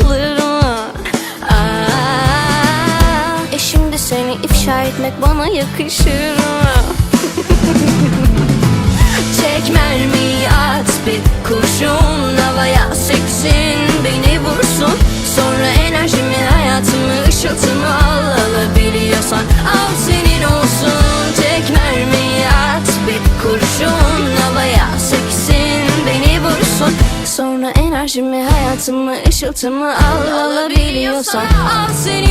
yapılır mı? Aa, e şimdi seni ifşa etmek bana yakışır mı? Çek mermiyi at bir kurşun enerjimi hayatımı ışıltımı al alabiliyorsan al olsun